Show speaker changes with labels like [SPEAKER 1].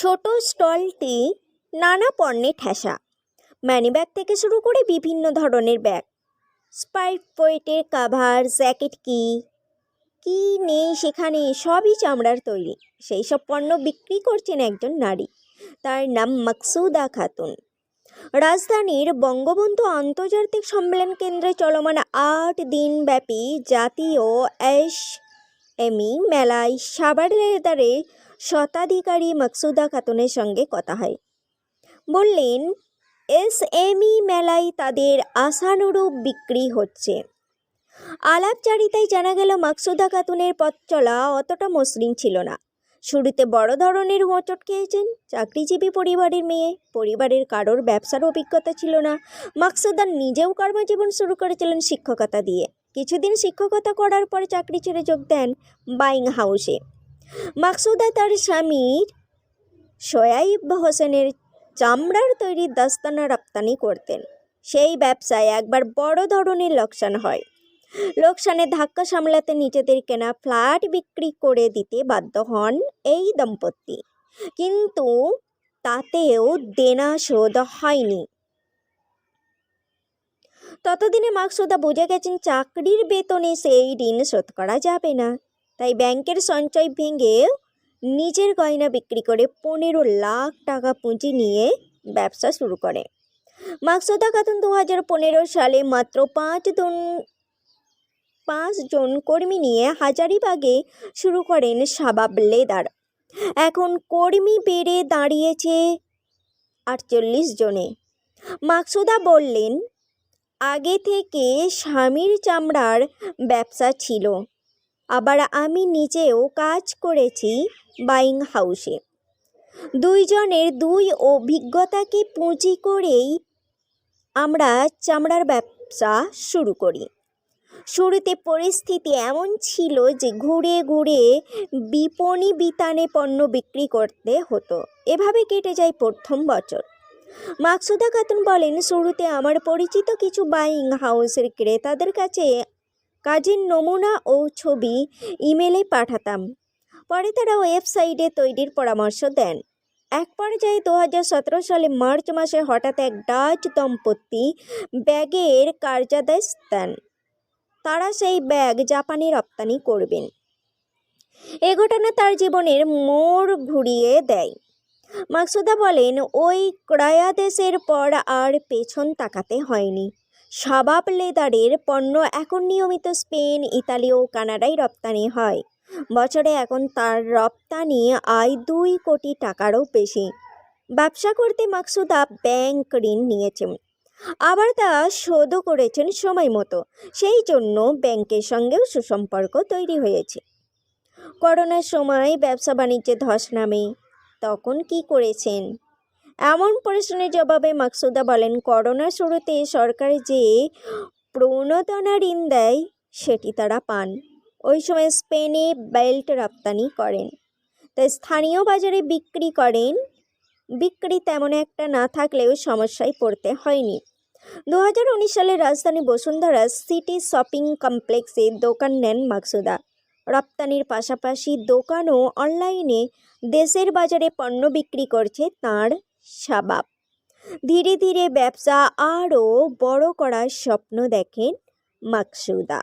[SPEAKER 1] ছোট স্টলটি নানা পণ্যে ঠেসা। ম্যানিব্যাগ থেকে শুরু করে বিভিন্ন ধরনের ব্যাগ। স্পাইট পোয়েটের কাভার, জ্যাকেট কি কি নেই সেখানে সবই চামড়ার তৈরি। সেই সব পণ্য বিক্রি করছেন একজন নারী। তার নাম মাকসুদা খাতুন। রাজধানীর বঙ্গবন্ধু আন্তর্জাতিক সম্মেলন কেন্দ্রে চলমান আট দিনব্যাপী জাতীয় এস এমি মেলায় সাবার লেদারে শতাধিকারী মাকসুদা খাতুনের সঙ্গে কথা হয়। বললেন, এস এমই মেলায় তাদের আশানুরূপ বিক্রি হচ্ছে। আলাপচারিতায় জানা গেল, মাকসুদা খাতুনের পথ চলা অতটা মসৃণ ছিল না। শুরুতে বড় ধরনের হোঁচট খেয়েছেন, চাকরিজীবী পরিবারের মেয়ে, পরিবারের কারোর ব্যবসার অভিজ্ঞতা ছিল না। মাকসুদা নিজেও কর্মজীবন শুরু করেছিলেন শিক্ষকতা দিয়ে। কিছুদিন শিক্ষকতা করার পরে চাকরি ছেড়ে যোগ দেন বাইং হাউসে। মাকসুদা তার স্বামীর সোয়াইব হোসেনের চামড়ার তৈরি দাস্তানা রপ্তানি করতেন। সেই ব্যবসায় একবার বড় ধরনের লোকসান হয়। লোকসানে ধাক্কা সামলাতে নিজেদের কেনা ফ্ল্যাট বিক্রি করে দিতে বাধ্য হন এই দম্পতি। কিন্তু তাতেও দেনা শোধ হয়নি। ততদিনে মাকসুদা বুঝে গেছেন চাকরির বেতনে সেই ঋণ শোধ করা যাবে না। তাই ব্যাংকের সঞ্চয় ভেঙে নিজের গয়না বিক্রি করে পনেরো লাখ টাকা পুঁজি নিয়ে ব্যবসা শুরু করে। মাকসুদা খাতুন দু হাজার পনেরো সালে মাত্র পাঁচ জন পাঁচজন কর্মী নিয়ে হাজারিবাগে শুরু করেন শাবাব লেদার। এখন কর্মী বেড়ে দাঁড়িয়েছে আটচল্লিশ জনে। মাকসুদা বললেন, আগে থেকে স্বামীর চামড়ার ব্যবসা ছিল। আবার আমি নিজেও কাজ করেছি বাইং হাউসে। দুইজনের দুই অভিজ্ঞতাকে পুঁজি করেই আমরা চামড়ার ব্যবসা শুরু করি। শুরুতে পরিস্থিতি এমন ছিল যে ঘুরে ঘুরে বিপণী বিতানে পণ্য বিক্রি করতে হতো। এভাবে কেটে যায় প্রথম বছর। মাকসুদা খাতুন বলেন, শুরুতে আমার পরিচিত কিছু বাইং হাউসের ক্রেতাদের কাছে কাজের নমুনা ও ছবি ইমেলে পাঠাতাম। পরে তারা ওয়েবসাইটে তৈরির পরামর্শ দেন। এক পর্যায়ে দু হাজার সতেরো সালে মার্চ মাসে হঠাৎ এক ডাচ দম্পতি ব্যাগের কার্যাদেশ দেন। তারা সেই ব্যাগ জাপানে রপ্তানি করবেন। এ ঘটনা তার জীবনের মোড় ঘুরিয়ে দেয়। মাকসুদা বলেন, ওই ক্রয়াদেশের পর আর পেছন তাকাতে হয়নি। সাবাব লেদারের পণ্য এখন নিয়মিত স্পেন, ইতালি ও কানাডায় রপ্তানি হয়। বছরে এখন তার রপ্তানি আয় দুই কোটি টাকারও বেশি। ব্যবসা করতে মাকসুদা ব্যাংক ঋণ নিয়েছেন। আবার তা শোধও করেছেন সময় মতো। সেই জন্য ব্যাংকের সঙ্গেও সুসম্পর্ক তৈরি হয়েছে। করোনার সময় ব্যবসা বাণিজ্যে ধস নামে। তখন কি করেছেন? এমন প্রশ্নের জবাবে মাকসুদা বলেন করোনার শুরুতে সরকার যে প্রণোদনা ঋণ দেয়, সেটি তারা পান। ওই সময় স্পেনে বেল্ট রপ্তানি করেন। তাই স্থানীয় বাজারে বিক্রি করেন। বিক্রি তেমন একটা না থাকলেও সমস্যায় পড়তে হয়নি। দু উনিশ সালে রাজধানী বসুন্ধরা সিটি শপিং কমপ্লেক্সে দোকান নেন মাকসুদা। রপ্তানির পাশাপাশি দোকান ও অনলাইনে দেশের বাজারে পণ্য বিক্রি করছে তাঁর সাবাব ধীরে ধীরে ব্যবসা আরও বড় করার স্বপ্ন দেখেন মাকসুদা।